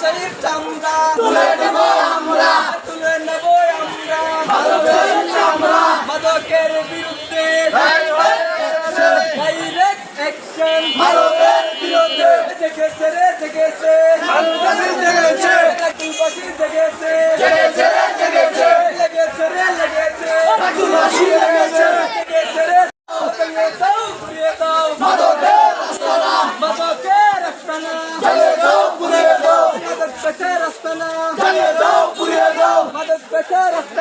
চাইর চামড়া। তুলে নেব আমরা। তুলে নেব আমরা। মাদকের আমরা মাদকের বিরুদ্ধে। ডাইরেক্ট অ্যাকশন মাদকের বিরুদ্ধে। দেখেছে রে দেখেছে। মাদকের দেখেছে। দেখেছে।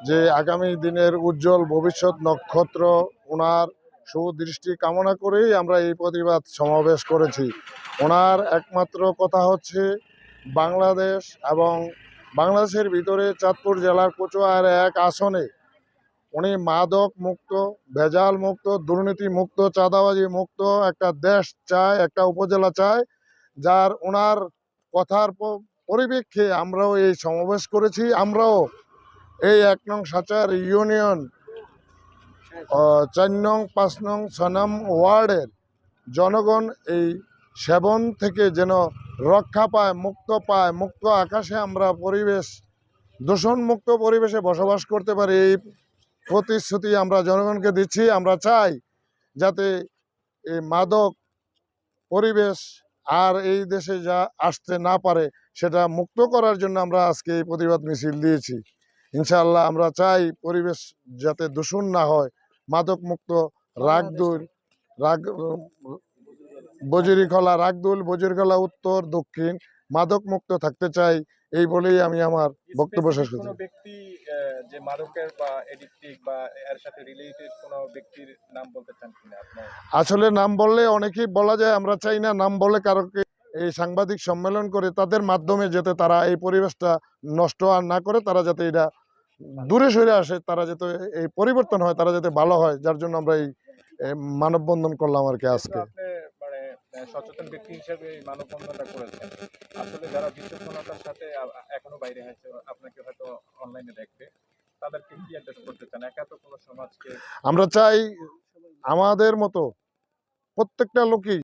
যে আগামী দিনের উজ্জ্বল ভবিষ্যৎ নক্ষত্র ওনার সুদৃষ্টি কামনা করেই আমরা এই প্রতিবাদ সমাবেশ করেছি। ওনার একমাত্র কথা হচ্ছে বাংলাদেশ এবং বাংলাদেশের ভিতরে চাঁদপুর জেলার কচুয়ার এক আসনে উনি মাদক মুক্ত, ভেজাল মুক্ত, দুর্নীতি মুক্ত, চাঁদাবাজি মুক্ত একটা দেশ চায়, একটা উপজেলা চায়, যার ওনার কথার পরিপ্রেক্ষে আমরাও এই সমাবেশ করেছি। আমরাও এই এক নং সাচার ইউনিয়ন চার নং, পাঁচ নং ছয় নং ওয়ার্ডের জনগণ এই সেবন থেকে যেন রক্ষা পায়, মুক্ত পায়, মুক্ত আকাশে আমরা পরিবেশ দূষণ মুক্ত পরিবেশে বসবাস করতে পারি, এই প্রতিশ্রুতি আমরা জনগণকে দিচ্ছি। আমরা চাই যাতে এই মাদক পরিবেশ আর এই দেশে যা আসতে না পারে, সেটা মুক্ত করার জন্য আমরা আজকে এই প্রতিবাদ মিছিল দিয়েছি। ইনশাআল্লাহ আমরা চাই পরিবেশ যাতে দূষণ না হয় মাদক মুক্ত রাগদুল রাগ বজরিখলা রাগদুল বজরিখলা উত্তর দক্ষিণ মাদক মুক্ত থাকতে চাই এই বলেই আমি আমার বক্তব্য শেষ করছি। কোনো ব্যক্তি যে মাদকের বা বা এর সাথে রিলেটেড কোনো ব্যক্তির নাম বলতে চান কিনা আসলে নাম বললে অনেকেই বলা যায় আমরা চাই না নাম বলে কারোকে এই সাংবাদিক সম্মেলন করে তাদের মাধ্যমে যাতে তারা এই পরিবেশটা নষ্ট আর না করে তারা যাতে এটা দূরে সরে আসে তারা যাতে এই পরিবর্তন হয় তারা যাতে ভালো হয় যার জন্য আমরা এই মানববন্ধন করলাম আর কি আজকে। মানে আহ, সচেতন ব্যক্তি হিসেবে এই মানববন্ধনটা করেছেন। আসলে যারা বিচক্ষণতার সাথে এখনও বাইরে আছে আপনাকে হয়তো অনলাইনে দেখবে তাদেরকে কি অ্যাড্রেস করতে চান? একা তো কোনো সমাজকে আমরা চাই আমাদের মতো প্রত্যেকটা লোকই